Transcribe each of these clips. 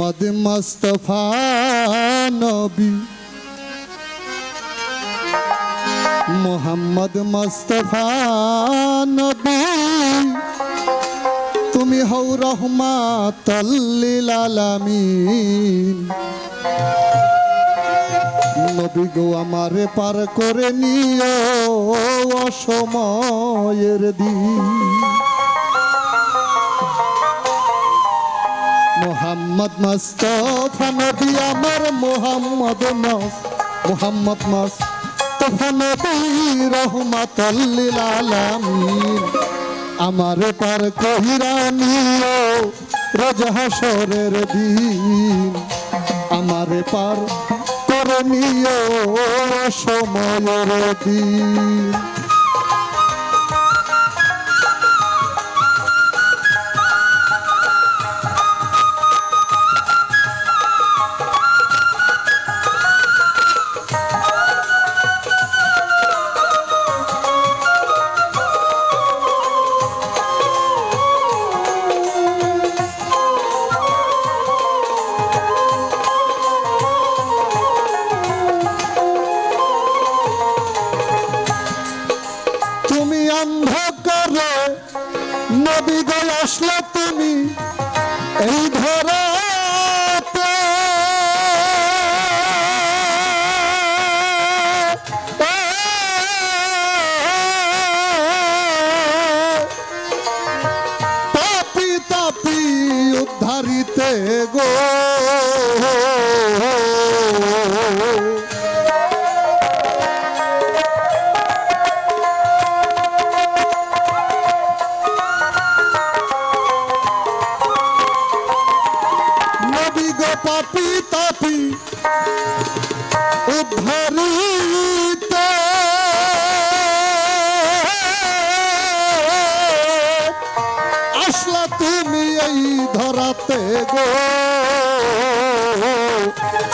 মোহাম্মদ মুস্তফা নবী। মোহাম্মদ মুস্তফা নবী। তুমি হও রহমাতাল্লিল আলামিন। নবী গো, আমারে পার করে নিও অসময়ের দিন। মোহাম্মদ মুস্তফা নবী, আমার মোহাম্মদ নস মোহাম্মদ মুস্তফা নবী, রহমাতাল্লিল আলামিন। আমার পার কহিরা নিও রোজ হাসরের দিন। আমার পার করে নিও সময়ের দিন। তুমি করে নবী তাপি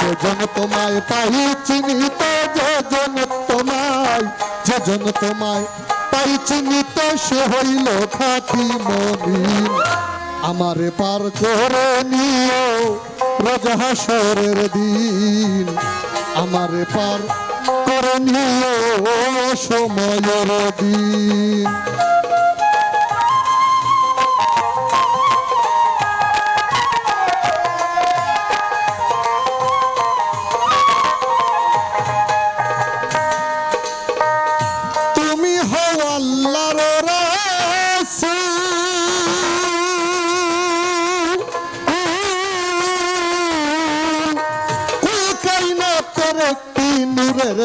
যেজন তোমায় পাই চিনিত যেজন তোমায় যেজন তোমায় পাই চিনিত সে হইল খাতি মনিন আমারে পার করে নিও রজহাসরের দিন। আমারে পার করে নিও সময়ের দিন।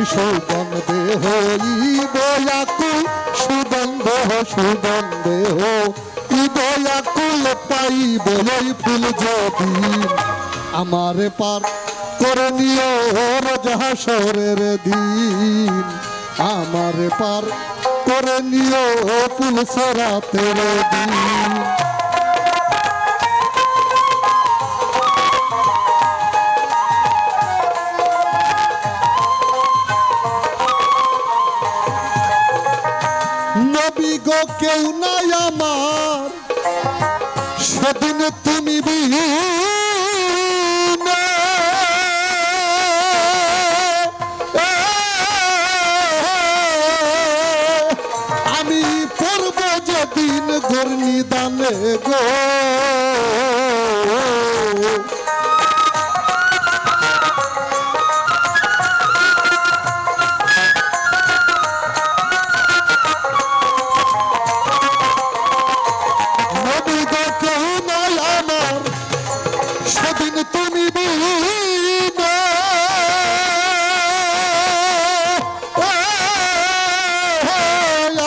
গো তুমি হও আমি সৌগন দেহ ইদয়াকুল সুদন দেহ দেহ ইদয়াকুল পাইব এই ফুল যদি। আমারে পার করে নিও রজহাসরের দিন। আমারে পার করে নিও পুলসরাতের দিন। কেউ নাই আমার। সেদিন তুমি আমি পড়ব যেদিন গর্মি দানে গো। তুমি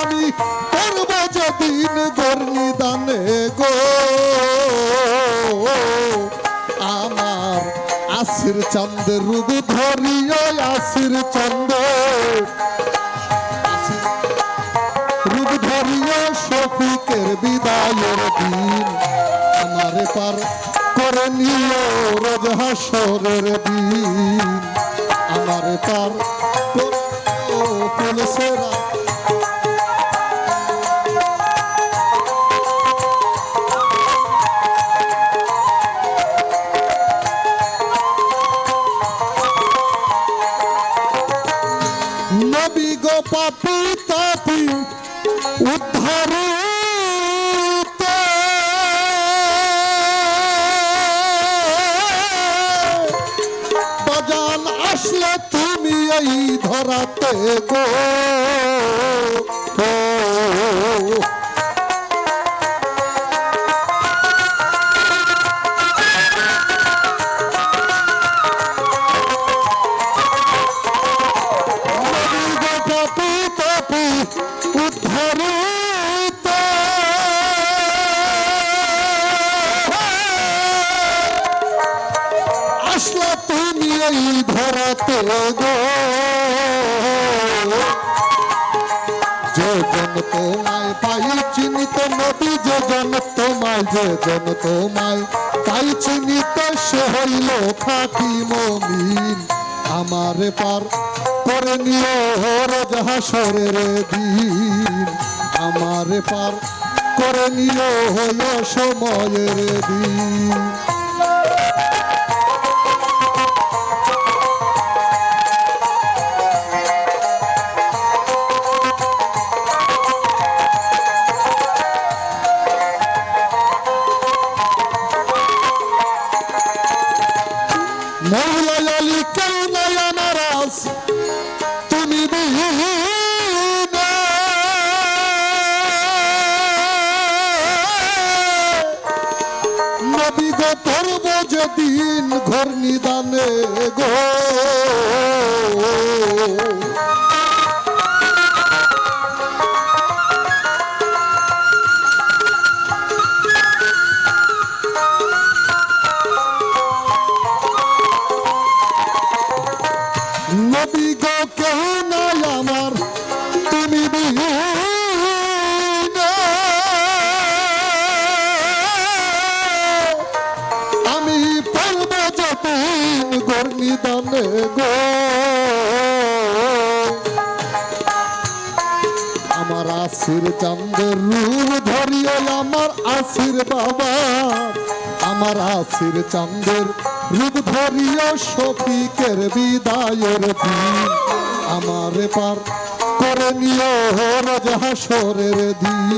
আমি করব যেদিন গর্ণি দানে গো, আমার আসির চন্দ্র রূপ ধরিও আসির চন্দ্র বিদায়ের দিন, আমারে পার করে নিও রোজ হাসরের দিন। আমারে পার নবী গো পাপি তাপি উদ্ধার আসলে তুমি এই ধরাতে গো। পাই চিনিত নবী যে জন তোমায় যে জন তোমায় পাই চিনিত সে হইল খাটি মমিন। আমারে পার করে নিও রাজহাসরের দিন। আমারে পার করে নিও হইল সময়ের দিন। যেদিন ঘর নিদানে গো। গর্নি গো। আমার আসির চান্দের রূপ ধরিয়ে আমার আসির বাবা। আমার আসির চান্দের রূপ ধরিয়ে শফিকের বিদায়ের আমার পার করে নিও রাজহাসরের দিন।